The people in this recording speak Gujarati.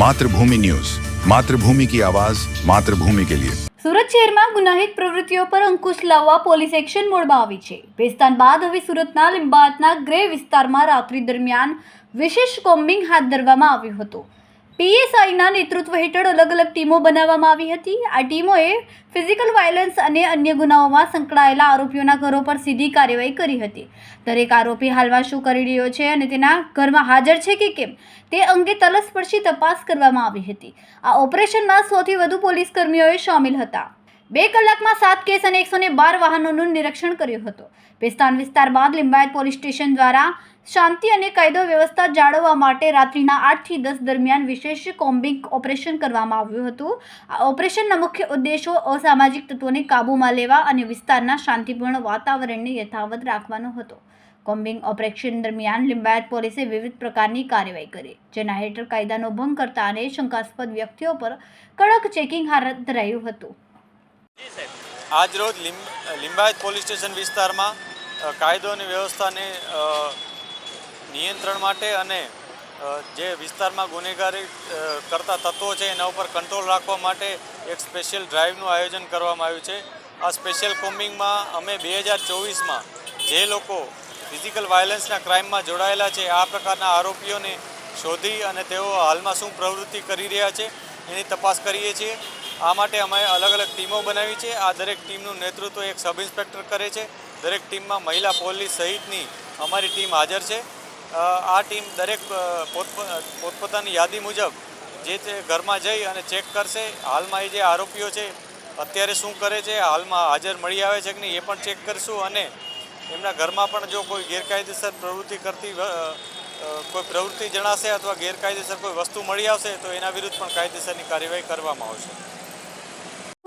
માતૃભૂમિ ન્યૂઝ. માતૃભૂમિ કી આવાજ, માતૃભૂમિ કે લિયે. સુરત શહેરમાં ગુનાહિત પ્રવૃત્તિઓ પર અંકુશ લાવવા પોલીસ એક્શન મોડમાં આવી છે. પેસ્તાન બાદ હવે સુરતના લિંબાયતના ગ્રે વિસ્તારમાં રાત્રિ દરમિયાન વિશેષ કોમ્બિંગ હાથ ધરવામાં આવ્યું હતું. પીએસઆઈના નેતૃત્વ હેઠળ અલગ અલગ ટીમો બનાવવામાં આવી હતી. આ ટીમોએ ફિઝિકલ વાયલન્સ અને અન્ય ગુનાઓમાં સંકળાયેલા આરોપીઓના ઘરો પર સીધી કાર્યવાહી કરી હતી. દરેક આરોપી હાલમાં શું કરી રહ્યો છે અને તેના ઘરમાં હાજર છે કે કેમ, તે અંગે તલસ્પર્શી તપાસ કરવામાં આવી હતી. આ ઓપરેશનમાં સૌથી વધુ પોલીસ કર્મીઓએ સામેલ હતા. બે કલાકમાં સાત કેસ અને એકસો બાર વાહનોનું નિરીક્ષણ કર્યું હતું. પેસ્તાન વિસ્તાર બાદ લિંબાયત પોલીસ સ્ટેશન દ્વારા શાંતિ અને કાયદો વ્યવસ્થા જાળવવા માટે રાત્રિના આઠથી દસ દરમિયાન વિશેષ કોમ્બિંગ ઓપરેશન કરવામાં આવ્યું હતું. આ ઓપરેશનના મુખ્ય ઉદ્દેશો અસામાજિક તત્વોને કાબૂમાં લેવા અને વિસ્તારના શાંતિપૂર્ણ વાતાવરણને યથાવત રાખવાનો હતો. કોમ્બિંગ ઓપરેશન દરમિયાન લિંબાયત પોલીસે વિવિધ પ્રકારની કાર્યવાહી કરી, જેના હેઠળ કાયદાનો ભંગ કરતા અને શંકાસ્પદ વ્યક્તિઓ પર કડક ચેકિંગ હાથ ધરાયું હતું. આજરોજ લિંબાયત પોલીસ સ્ટેશન વિસ્તારમાં કાયદો અને વ્યવસ્થાને નિયંત્રણ માટે અને જે વિસ્તારમાં ગુનેગારી કરતા તત્વો છે એના ઉપર કંટ્રોલ રાખવા માટે એક સ્પેશિયલ ડ્રાઈવનું આયોજન કરવામાં આવ્યું છે. આ સ્પેશિયલ કોમ્બિંગમાં અમે બે હજાર ચોવીસમાં જે લોકો ફિઝિકલ વાયલન્સના ક્રાઇમમાં જોડાયેલા છે, આ પ્રકારના આરોપીઓને શોધી અને તેઓ હાલમાં શું પ્રવૃત્તિ કરી રહ્યા છે, એની તપાસ કરીએ છીએ. આ માટે અમે અલગ અલગ ટીમો બનાવી છે. આ દરેક ટીમનું નેતૃત્વ એક સબ ઇન્સ્પેક્ટર કરે છે. દરેક ટીમમાં મહિલા પોલીસ સહિતની અમારી ટીમ હાજર છે. આ ટીમ દરેક પોતપોતાની યાદી મુજબ જે તે ઘરમાં જઈ અને ચેક કરશે, હાલમાં એ જે આરોપીઓ છે, અત્યારે શું કરે છે, હાલમાં હાજર મળી આવે છે કે નહીં એ પણ ચેક કરશું અને એમના ઘરમાં પણ જો કોઈ ગેરકાયદેસર પ્રવૃત્તિ કરતી કોઈ પ્રવૃત્તિ જણાશે અથવા ગેરકાયદેસર કોઈ વસ્તુ મળી આવશે તો એના વિરુદ્ધ પણ કાયદેસરની કાર્યવાહી કરવામાં આવશે.